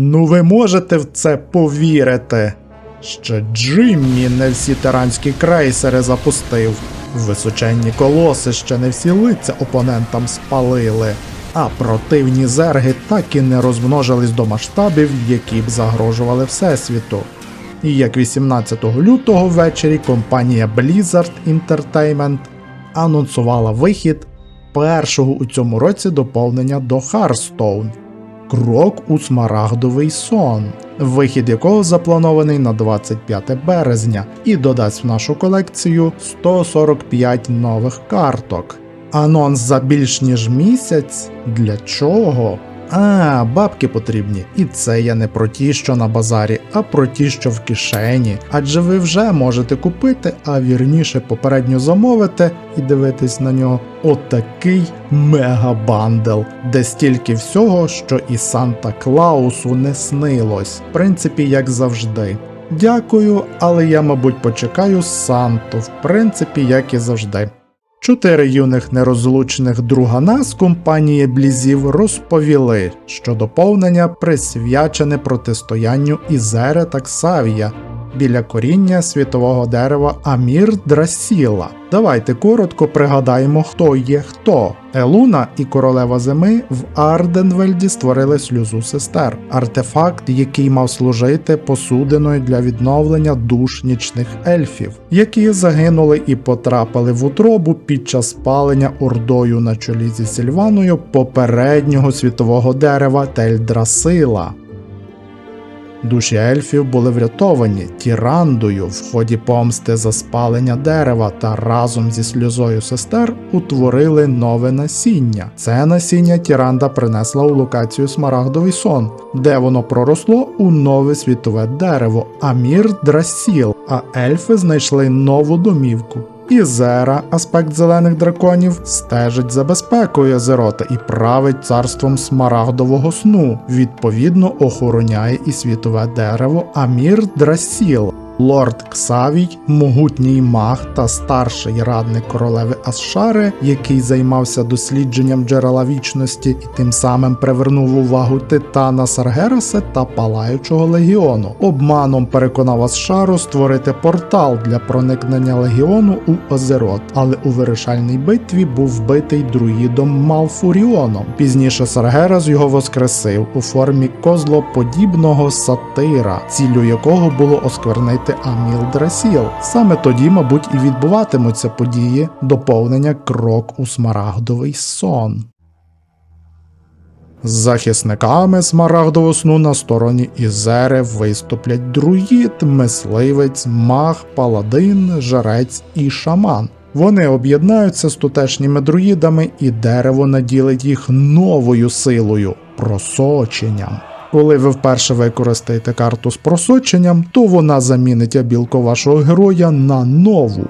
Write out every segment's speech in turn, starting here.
Ну ви можете в це повірити? Ще Джиммі не всі тиранські крейсери запустив. Височенні колоси ще не всі лиця опонентам спалили. А противні зерги так і не розмножились до масштабів, які б загрожували Всесвіту. І як 18 лютого ввечері компанія Blizzard Entertainment анонсувала вихід першого у цьому році доповнення до Hearthstone Крок у смарагдовий сон, вихід якого запланований на 25 березня і додасть в нашу колекцію 145 нових карток. Анонс за більш ніж місяць? Для чого? А, бабки потрібні. І це я не про ті, що на базарі, а про ті, що в кишені. Адже ви вже можете купити, а вірніше попередньо замовити і дивитись на нього. Отакий мегабандел, де стільки всього, що і Санта Клаусу не снилось. В принципі, як завжди. Дякую, але я, мабуть, почекаю Санту, в принципі, як і завжди. Чотири юних нерозлучних другана з компанії Блізів розповіли, що доповнення присвячене протистоянню Ізера та Ксавія біля коріння світового дерева Амір Драсіла. Давайте коротко пригадаємо, хто є хто. Елуна і королева зими в Арденвельді створили сльозу сестер, артефакт, який мав служити посудиною для відновлення душ нічних ельфів, які загинули і потрапили в утробу під час спалення ордою на чолі зі Сільваною попереднього світового дерева Тельдрасила. Душі ельфів були врятовані тірандою в ході помсти за спалення дерева та разом зі сльозою сестер утворили нове насіння. Це насіння Тіранда принесла у локацію Смарагдовий сон, де воно проросло у нове світове дерево Амір Драсіл, а ельфи знайшли нову домівку. І Зера, аспект зелених драконів, стежить за безпекою Азерота і править царством смарагдового сну. Відповідно, охороняє і світове дерево Амір Драсіл. Лорд Ксавій, могутній маг та старший радник королеви Асшари, який займався дослідженням джерела вічності і тим самим привернув увагу Титана Саргераса та Палаючого легіону. Обманом переконав Асшару створити портал для проникнення легіону у Озерот, але у вирішальній битві був вбитий друїдом Малфуріоном. Пізніше Саргерас його воскресив у формі козлоподібного сатира, ціллю якого було осквернити Аміл Драсіл. Саме тоді, мабуть, і відбуватимуться події доповнення крок у смарагдовий сон. З захисниками смарагдового сну на стороні Ізери виступлять друїд, мисливець, маг, паладин, жрець і шаман. Вони об'єднаються з тутешніми друїдами, і дерево наділить їх новою силою просоченням. Коли ви вперше використаєте карту з просоченням, то вона замінить абілку вашого героя на нову,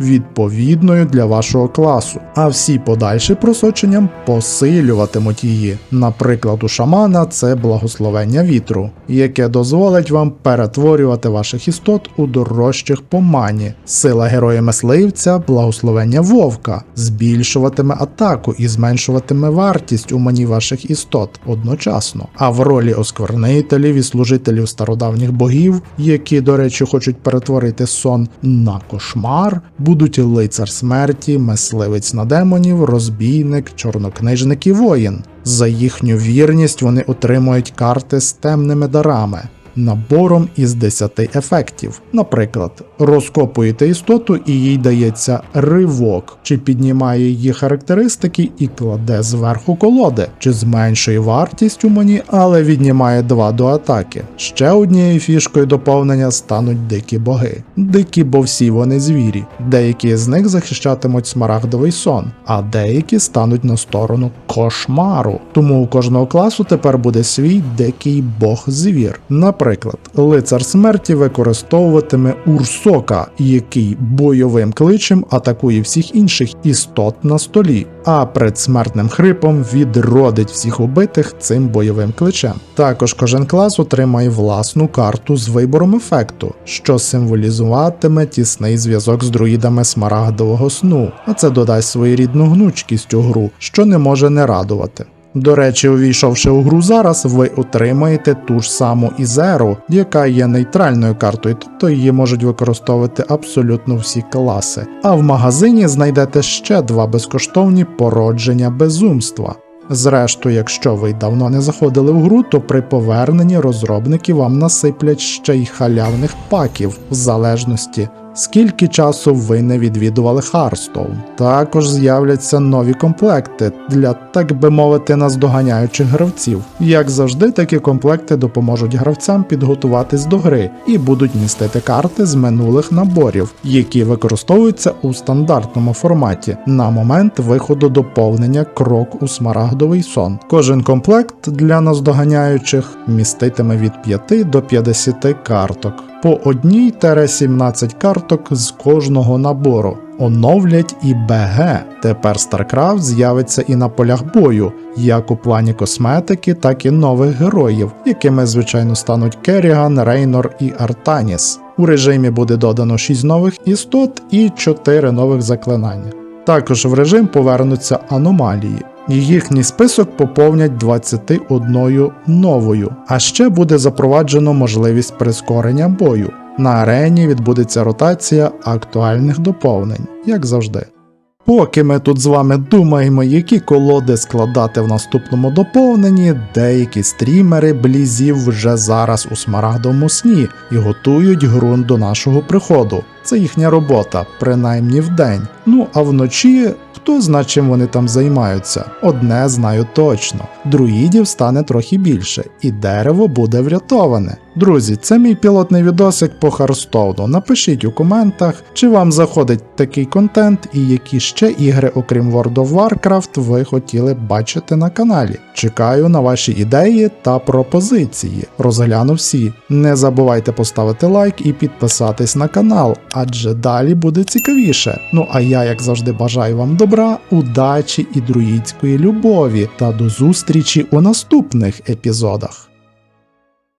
відповідною для вашого класу, а всі подальші просоченням посилюватимуть її. Наприклад, у шамана це благословення вітру, яке дозволить вам перетворювати ваших істот у дорожчих по мані. Сила героя мисливця благословення вовка, збільшуватиме атаку і зменшуватиме вартість у мані ваших істот одночасно. А в ролі осквернителів і служителів стародавніх богів, які, до речі, хочуть перетворити сон на кошмар, будуть лицар смерті, мисливець на демонів, розбійник, чорнокнижник і воїн. За їхню вірність вони отримують карти з темними дарами. Набором із 10 ефектів. Наприклад, розкопуєте істоту і їй дається ривок, чи піднімає її характеристики і кладе зверху колоди, чи зменшує вартість у мані, але віднімає 2 до атаки. Ще однією фішкою доповнення стануть дикі боги. Дикі, бо всі вони звірі. Деякі з них захищатимуть смарагдовий сон, а деякі стануть на сторону кошмару. Тому у кожного класу тепер буде свій дикий бог-звір. Наприклад, лицар смерті використовуватиме Урсока, який бойовим кличем атакує всіх інших істот на столі, а предсмертним хрипом відродить всіх убитих цим бойовим кличем. Також кожен клас отримає власну карту з вибором ефекту, що символізуватиме тісний зв'язок з друїдами смарагдового сну, а це додасть своєрідну гнучкість у гру, що не може не радувати. До речі, увійшовши у гру зараз, ви отримаєте ту ж саму Ізеру, яка є нейтральною картою, тобто її можуть використовувати абсолютно всі класи. А в магазині знайдете ще два безкоштовні породження безумства. Зрештою, якщо ви давно не заходили в гру, то при поверненні розробники вам насиплять ще й халявних паків, в залежності скільки часу ви не відвідували Харстоун. Також з'являться нові комплекти для, так би мовити, наздоганяючих гравців. Як завжди, такі комплекти допоможуть гравцям підготуватись до гри і будуть містити карти з минулих наборів, які використовуються у стандартному форматі на момент виходу доповнення крок у смарагдовий сон. Кожен комплект для наздоганяючих міститиме від 5 до 50 карток. По одній 17 карток з кожного набору. Оновлять і БГ. Тепер StarCraft з'явиться і на полях бою, як у плані косметики, так і нових героїв, якими звичайно стануть Керріган, Рейнор і Артаніс. У режимі буде додано 6 нових істот і 4 нових заклинання. Також в режим повернуться аномалії. Їхній список поповнять 21 новою, а ще буде запроваджено можливість прискорення бою. На арені відбудеться ротація актуальних доповнень, як завжди. Поки ми тут з вами думаємо, які колоди складати в наступному доповненні, деякі стрімери блізів вже зараз у смарагдовому сні і готують ґрунт до нашого приходу. Це їхня робота, принаймні вдень. Ну а вночі хто зна чим вони там займаються? Одне знаю точно: друїдів стане трохи більше, і дерево буде врятоване. Друзі, це мій пілотний відосик по Харстоуну. Напишіть у коментах, чи вам заходить такий контент і які ще ігри, окрім World of Warcraft, ви хотіли бачити на каналі. Чекаю на ваші ідеї та пропозиції. Розгляну всі. Не забувайте поставити лайк і підписатись на канал, адже далі буде цікавіше. Ну а я, як завжди, бажаю вам добра, удачі і друїдської любові та до зустрічі у наступних епізодах.